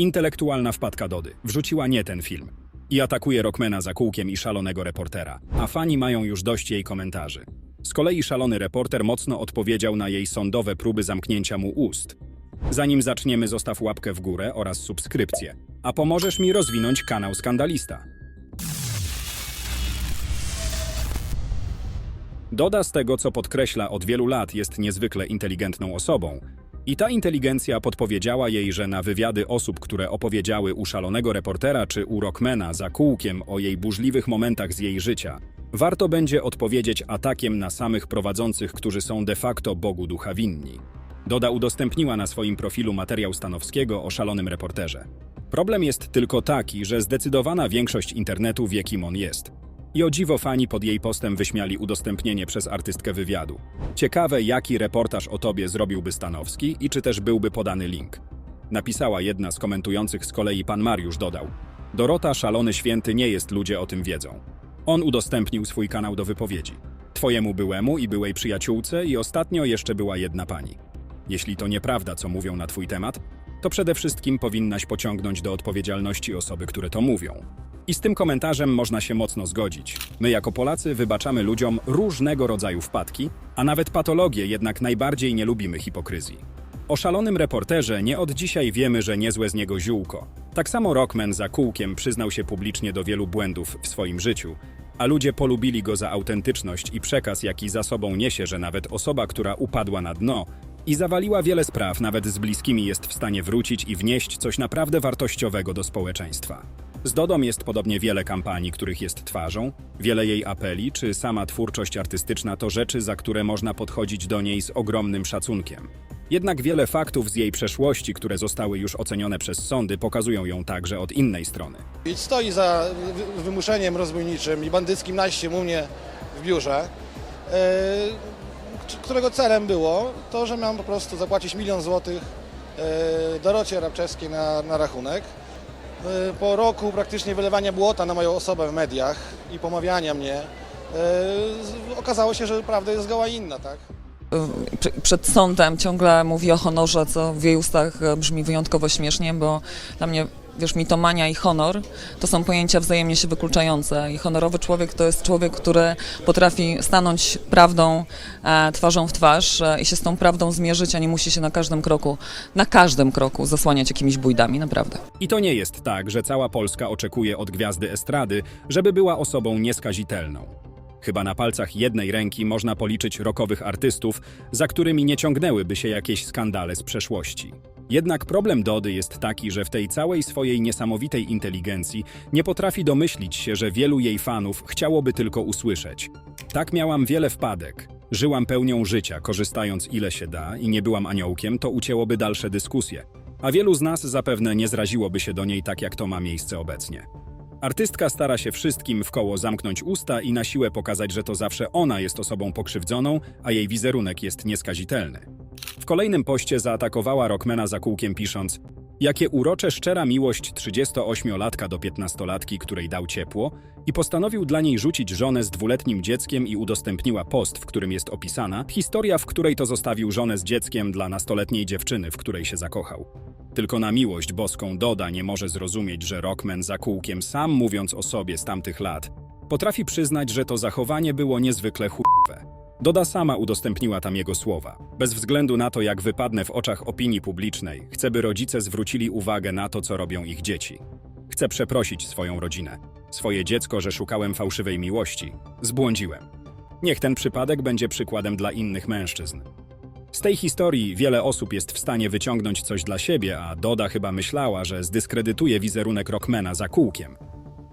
Intelektualna wpadka Dody. Wrzuciła nie ten film. I atakuje Rockmana za kółkiem i szalonego reportera. A fani mają już dość jej komentarzy. Z kolei szalony reporter mocno odpowiedział na jej sądowe próby zamknięcia mu ust. Zanim zaczniemy, zostaw łapkę w górę oraz subskrypcję. A pomożesz mi rozwinąć kanał Skandalista. Doda z tego, co podkreśla od wielu lat, jest niezwykle inteligentną osobą. I ta inteligencja podpowiedziała jej, że na wywiady osób, które opowiedziały u szalonego reportera czy u Rockmana za kółkiem o jej burzliwych momentach z jej życia, warto będzie odpowiedzieć atakiem na samych prowadzących, którzy są de facto Bogu ducha winni. Doda udostępniła na swoim profilu materiał Stanowskiego o szalonym reporterze. Problem jest tylko taki, że zdecydowana większość internetu wie, kim on jest. I o dziwo fani pod jej postem wyśmiali udostępnienie przez artystkę wywiadu. Ciekawe, jaki reportaż o tobie zrobiłby Stanowski i czy też byłby podany link. Napisała jedna z komentujących z kolei pan Mariusz dodał. Dorota szalony święty nie jest, ludzie o tym wiedzą. On udostępnił swój kanał do wypowiedzi. Twojemu byłemu i byłej przyjaciółce i ostatnio jeszcze była jedna pani. Jeśli to nieprawda, co mówią na twój temat, to przede wszystkim powinnaś pociągnąć do odpowiedzialności osoby, które to mówią. I z tym komentarzem można się mocno zgodzić. My jako Polacy wybaczamy ludziom różnego rodzaju wpadki, a nawet patologie, jednak najbardziej nie lubimy hipokryzji. O szalonym reporterze nie od dzisiaj wiemy, że niezłe z niego ziółko. Tak samo Rockman za kółkiem przyznał się publicznie do wielu błędów w swoim życiu, a ludzie polubili go za autentyczność i przekaz, jaki za sobą niesie, że nawet osoba, która upadła na dno i zawaliła wiele spraw, nawet z bliskimi jest w stanie wrócić i wnieść coś naprawdę wartościowego do społeczeństwa. Z Dodą jest podobnie wiele kampanii, których jest twarzą, wiele jej apeli, czy sama twórczość artystyczna to rzeczy, za które można podchodzić do niej z ogromnym szacunkiem. Jednak wiele faktów z jej przeszłości, które zostały już ocenione przez sądy, pokazują ją także od innej strony. I stoi za wy- wymuszeniem rozbójniczym i bandyckim najściem u mnie w biurze, e, którego celem było to, że miałem po prostu zapłacić milion złotych e, Dorocie Rabczewskiej na, na rachunek. E, Po roku praktycznie wylewania błota na moją osobę w mediach i pomawiania mnie, z- okazało się, że prawda jest zgoła inna, tak? Prze- przed sądem ciągle mówi o honorze, co w jej ustach e, brzmi wyjątkowo śmiesznie, bo dla mnie, wiesz, mitomania i honor to są pojęcia wzajemnie się wykluczające. I honorowy człowiek to jest człowiek, który potrafi stanąć prawdą e, twarzą w twarz e, i się z tą prawdą zmierzyć, a nie musi się na każdym kroku, na każdym kroku zasłaniać jakimiś bujdami, naprawdę. I to nie jest tak, że cała Polska oczekuje od gwiazdy estrady, żeby była osobą nieskazitelną. Chyba na palcach jednej ręki można policzyć rokowych artystów, za którymi nie ciągnęłyby się jakieś skandale z przeszłości. Jednak problem Dody jest taki, że w tej całej swojej niesamowitej inteligencji nie potrafi domyślić się, że wielu jej fanów chciałoby tylko usłyszeć. Tak miałam wiele wpadek. Żyłam pełnią życia, korzystając ile się da i nie byłam aniołkiem, to ucięłoby dalsze dyskusje. A wielu z nas zapewne nie zraziłoby się do niej tak, jak to ma miejsce obecnie. Artystka stara się wszystkim w koło zamknąć usta i na siłę pokazać, że to zawsze ona jest osobą pokrzywdzoną, a jej wizerunek jest nieskazitelny. Kolejnym poście zaatakowała Rockmana za kółkiem pisząc Jakie urocze, szczera miłość 38-latka do 15-latki, której dał ciepło i postanowił dla niej rzucić żonę z dwuletnim dzieckiem i udostępniła post, w którym jest opisana historia, w której to zostawił żonę z dzieckiem dla nastoletniej dziewczyny, w której się zakochał. Tylko na miłość boską Doda nie może zrozumieć, że Rockman za kółkiem sam mówiąc o sobie z tamtych lat, potrafi przyznać, że to zachowanie było niezwykle chujowe. Doda sama udostępniła tam jego słowa. Bez względu na to, jak wypadnę w oczach opinii publicznej, chcę, by rodzice zwrócili uwagę na to, co robią ich dzieci. Chcę przeprosić swoją rodzinę, swoje dziecko, że szukałem fałszywej miłości. Zbłądziłem. Niech ten przypadek będzie przykładem dla innych mężczyzn. Z tej historii wiele osób jest w stanie wyciągnąć coś dla siebie, a Doda chyba myślała, że zdyskredytuje wizerunek Rockmana za kółkiem.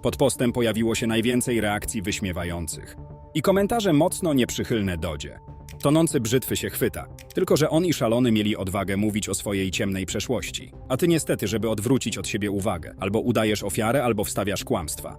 Pod postem pojawiło się najwięcej reakcji wyśmiewających. I komentarze mocno nieprzychylne Dodzie. Tonący brzytwy się chwyta, tylko że on i szalony mieli odwagę mówić o swojej ciemnej przeszłości. A ty niestety, żeby odwrócić od siebie uwagę, albo udajesz ofiarę, albo wstawiasz kłamstwa.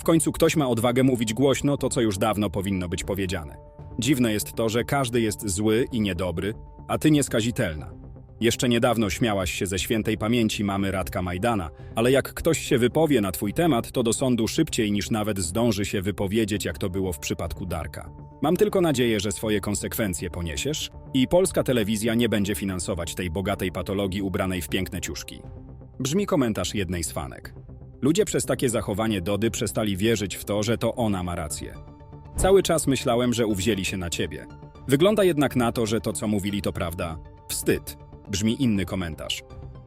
W końcu ktoś ma odwagę mówić głośno to, co już dawno powinno być powiedziane. Dziwne jest to, że każdy jest zły i niedobry, a ty nieskazitelna. Jeszcze niedawno śmiałaś się ze świętej pamięci mamy Radka Majdana, ale jak ktoś się wypowie na twój temat, to do sądu szybciej niż nawet zdąży się wypowiedzieć, jak to było w przypadku Darka. Mam tylko nadzieję, że swoje konsekwencje poniesiesz i polska telewizja nie będzie finansować tej bogatej patologii ubranej w piękne ciuszki. Brzmi komentarz jednej z fanek. Ludzie przez takie zachowanie Dody przestali wierzyć w to, że to ona ma rację. Cały czas myślałem, że uwzięli się na ciebie. Wygląda jednak na to, że to, co mówili, to prawda. Wstyd. Brzmi inny komentarz.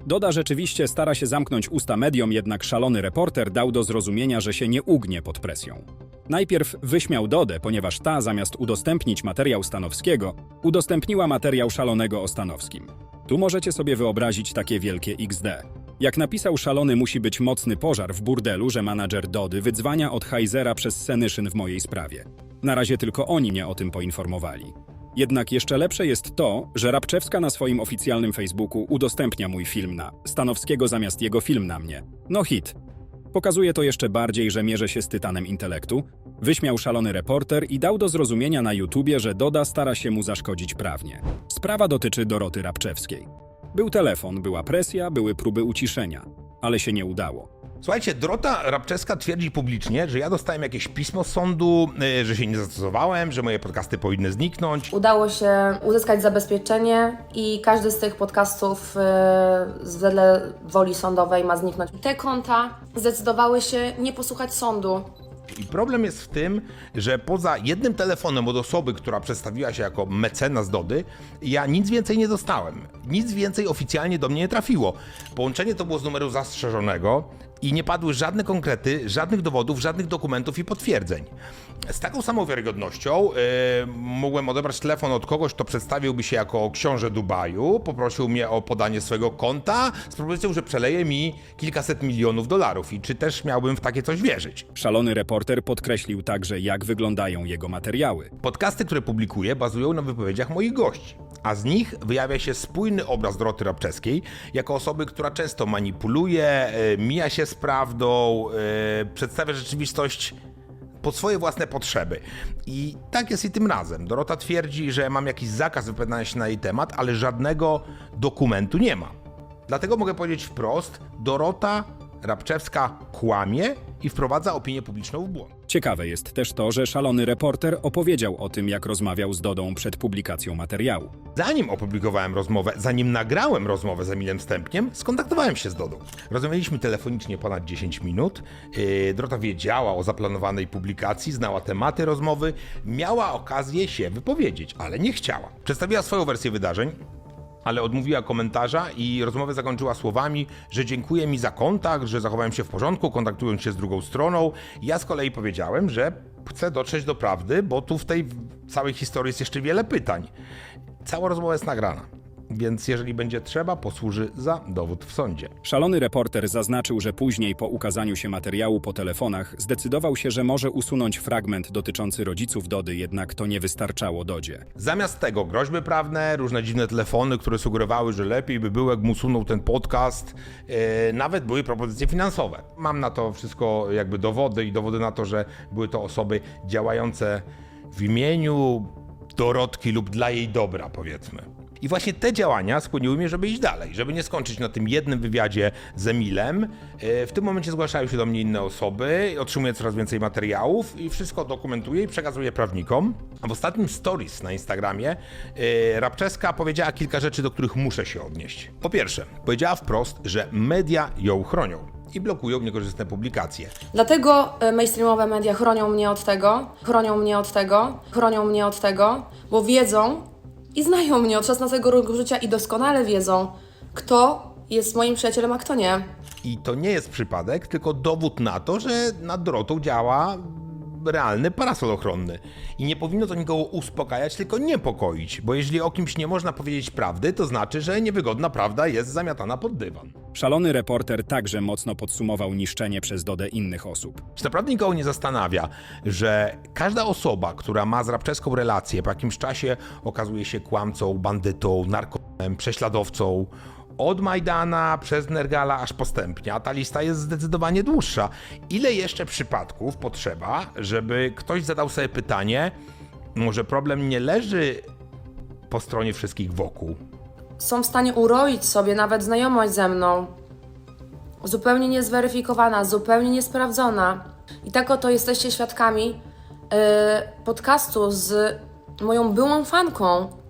Doda rzeczywiście stara się zamknąć usta mediom, jednak szalony reporter dał do zrozumienia, że się nie ugnie pod presją. Najpierw wyśmiał Dodę, ponieważ ta, zamiast udostępnić materiał Stanowskiego, udostępniła materiał szalonego o Stanowskim. Tu możecie sobie wyobrazić takie wielkie XD. Jak napisał szalony, musi być mocny pożar w burdelu, że menadżer Dody wydzwania od Heizera przez Senyszyn w mojej sprawie. Na razie tylko oni mnie o tym poinformowali. Jednak jeszcze lepsze jest to, że Rabczewska na swoim oficjalnym Facebooku udostępnia mój film na Stanowskiego zamiast jego film na mnie. No hit. Pokazuje to jeszcze bardziej, że mierzę się z tytanem intelektu, wyśmiał szalony reporter i dał do zrozumienia na YouTubie, że Doda stara się mu zaszkodzić prawnie. Sprawa dotyczy Doroty Rabczewskiej. Był telefon, była presja, były próby uciszenia, ale się nie udało. Słuchajcie, Dorota Rabczewska twierdzi publicznie, że ja dostałem jakieś pismo z sądu, y, że się nie zastosowałem, że moje podcasty powinny zniknąć. Udało się uzyskać zabezpieczenie i każdy z tych podcastów yy, wedle woli sądowej ma zniknąć. Te konta zdecydowały się nie posłuchać sądu. I problem jest w tym, że poza jednym telefonem od osoby, która przedstawiła się jako mecenas Dody, ja nic więcej nie dostałem. Nic więcej oficjalnie do mnie nie trafiło. Połączenie to było z numeru zastrzeżonego i nie padły żadne konkrety, żadnych dowodów, żadnych dokumentów i potwierdzeń. Z taką samą wiarygodnością yy, mogłem odebrać telefon od kogoś, kto przedstawiłby się jako książę Dubaju, poprosił mnie o podanie swojego konta z propozycją, że przeleje mi kilkaset milionów dolarów. I czy też miałbym w takie coś wierzyć? Szalony reporter podkreślił także, jak wyglądają jego materiały. Podcasty, które publikuję, bazują na wypowiedziach moich gości, a z nich wyjawia się spójny obraz Doroty Rabczewskiej jako osoby, która często manipuluje, e, mija się prawdą, e, przedstawia rzeczywistość pod swoje własne potrzeby. I tak jest i tym razem. Dorota twierdzi, że mam jakiś zakaz wypowiadania się na jej temat, ale żadnego dokumentu nie ma. Dlatego mogę powiedzieć wprost, Dorota Rabczewska kłamie i wprowadza opinię publiczną w błąd. Ciekawe jest też to, że szalony reporter opowiedział o tym, jak rozmawiał z Dodą przed publikacją materiału. Zanim opublikowałem rozmowę, zanim nagrałem rozmowę z Emilem Stępniem, skontaktowałem się z Dodą. Rozmawialiśmy telefonicznie ponad 10 minut. Yy, wiedziała o zaplanowanej publikacji, znała tematy rozmowy, miała okazję się wypowiedzieć, ale nie chciała. Przedstawiła swoją wersję wydarzeń, ale odmówiła komentarza i rozmowę zakończyła słowami, że dziękuję mi za kontakt, że zachowałem się w porządku, kontaktując się z drugą stroną. Ja z kolei powiedziałem, że chcę dotrzeć do prawdy, bo tu w tej całej historii jest jeszcze wiele pytań. Cała rozmowa jest nagrana, więc jeżeli będzie trzeba, posłuży za dowód w sądzie. Szalony reporter zaznaczył, że później po ukazaniu się materiału po telefonach zdecydował się, że może usunąć fragment dotyczący rodziców Dody, jednak to nie wystarczało Dodzie. Zamiast tego groźby prawne, różne dziwne telefony, które sugerowały, że lepiej by było, jakbym usunął ten podcast, e, nawet były propozycje finansowe. Mam na to wszystko jakby dowody i dowody na to, że były to osoby działające w imieniu Dorotki lub dla jej dobra, powiedzmy. I właśnie te działania skłoniły mnie, żeby iść dalej, żeby nie skończyć na tym jednym wywiadzie z Emilem. E, W tym momencie zgłaszają się do mnie inne osoby, otrzymuję coraz więcej materiałów i wszystko dokumentuję i przekazuję prawnikom. A w ostatnim stories na Instagramie e, Rabczeska powiedziała kilka rzeczy, do których muszę się odnieść. Po pierwsze, powiedziała wprost, że media ją chronią i blokują niekorzystne publikacje. Dlatego e, mainstreamowe media chronią mnie od tego, chronią mnie od tego, chronią mnie od tego, bo wiedzą i znają mnie od 16 roku życia i doskonale wiedzą, kto jest moim przyjacielem, a kto nie. I to nie jest przypadek, tylko dowód na to, że nad Dorotą działa realny parasol ochronny. I nie powinno to nikogo uspokajać, tylko niepokoić, bo jeżeli o kimś nie można powiedzieć prawdy, to znaczy, że niewygodna prawda jest zamiatana pod dywan. Szalony reporter także mocno podsumował niszczenie przez Dodę innych osób. Czy naprawdę nikogo nie zastanawia, że każda osoba, która ma z Rabczewską relację, po jakimś czasie okazuje się kłamcą, bandytą, narkomanem, prześladowcą, od Majdana przez Nergala aż postępnie, a ta lista jest zdecydowanie dłuższa. Ile jeszcze przypadków potrzeba, żeby ktoś zadał sobie pytanie, może problem nie leży po stronie wszystkich wokół, Są w stanie uroić sobie nawet znajomość ze mną. Zupełnie niezweryfikowana, zupełnie niesprawdzona. I tak oto jesteście świadkami yy, podcastu z moją byłą fanką.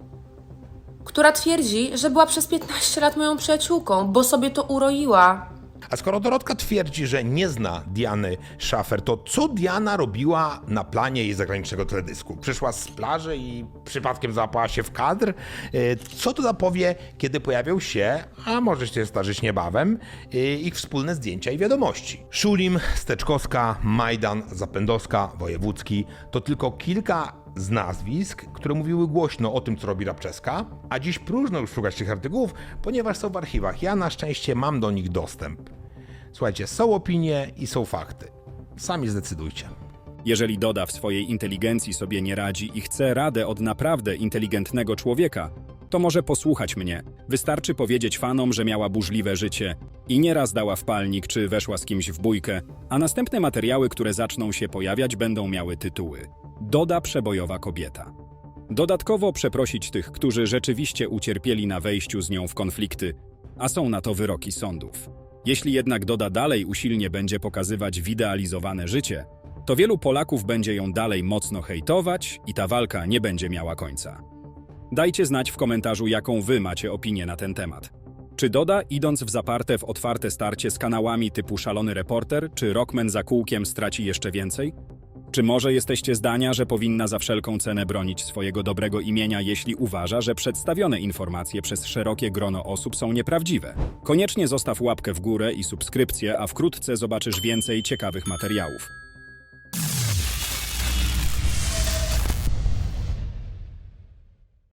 Która twierdzi, że była przez 15 lat moją przyjaciółką, bo sobie to uroiła. A skoro Dorotka twierdzi, że nie zna Diany Schaffer, to co Diana robiła na planie jej zagranicznego teledysku? Przyszła z plaży i przypadkiem załapała się w kadr? E, Co to powie, kiedy pojawią się, a może się zdarzyć niebawem, e, ich wspólne zdjęcia i wiadomości? Szulim, Steczkowska, Majdan, Zapędowska, Wojewódzki to tylko kilka z nazwisk, które mówiły głośno o tym, co robi Rabczeska, a dziś próżno już szukać tych artykułów, ponieważ są w archiwach. Ja na szczęście mam do nich dostęp. Słuchajcie, są opinie i są fakty. Sami zdecydujcie. Jeżeli Doda w swojej inteligencji sobie nie radzi i chce radę od naprawdę inteligentnego człowieka, to może posłuchać mnie. Wystarczy powiedzieć fanom, że miała burzliwe życie i nieraz dała w palnik czy weszła z kimś w bójkę, a następne materiały, które zaczną się pojawiać, będą miały tytuły. Doda przebojowa kobieta. Dodatkowo przeprosić tych, którzy rzeczywiście ucierpieli na wejściu z nią w konflikty, a są na to wyroki sądów. Jeśli jednak Doda dalej usilnie będzie pokazywać wyidealizowane życie, to wielu Polaków będzie ją dalej mocno hejtować i ta walka nie będzie miała końca. Dajcie znać w komentarzu, jaką wy macie opinię na ten temat. Czy Doda, idąc w zaparte w otwarte starcie z kanałami typu Szalony Reporter, czy Rockman za kółkiem straci jeszcze więcej? Czy może jesteście zdania, że powinna za wszelką cenę bronić swojego dobrego imienia, jeśli uważa, że przedstawione informacje przez szerokie grono osób są nieprawdziwe? Koniecznie zostaw łapkę w górę i subskrypcję, a wkrótce zobaczysz więcej ciekawych materiałów.